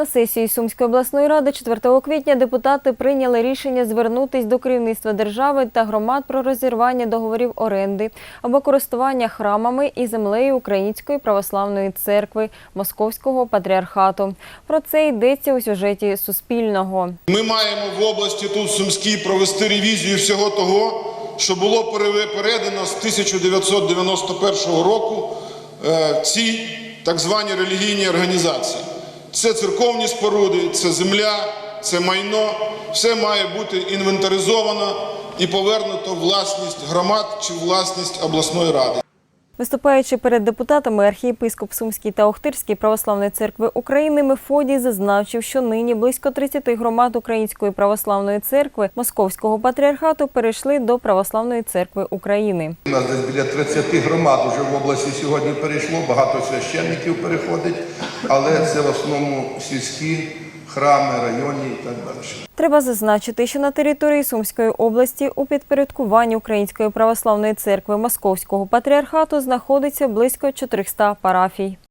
На сесії Сумської обласної ради 4 квітня депутати прийняли рішення звернутись до керівництва держави та громад про розірвання договорів оренди або користування храмами і землею Української православної церкви Московського патріархату. Про це йдеться у сюжеті Суспільного. Ми маємо в області тут Сумській провести ревізію всього того, що було передано з 1991 року е, ці так звані релігійні організації. Це церковні споруди, це земля, це майно. Все має бути інвентаризовано і повернуто власність громад чи власність обласної ради. Виступаючи перед депутатами, архієпископ Сумський та Охтирський православної церкви України Мефодій зазначив, що нині близько 30 громад Української православної церкви Московського патріархату перейшли до Православної церкви України. У нас десь біля 30 громад уже в області сьогодні перейшло, багато священників переходить, але це в основному сільські храми, районні і так далі. Треба зазначити, що на території Сумської області у підпорядкуванні Української православної церкви Московського патріархату знаходиться близько 400 парафій.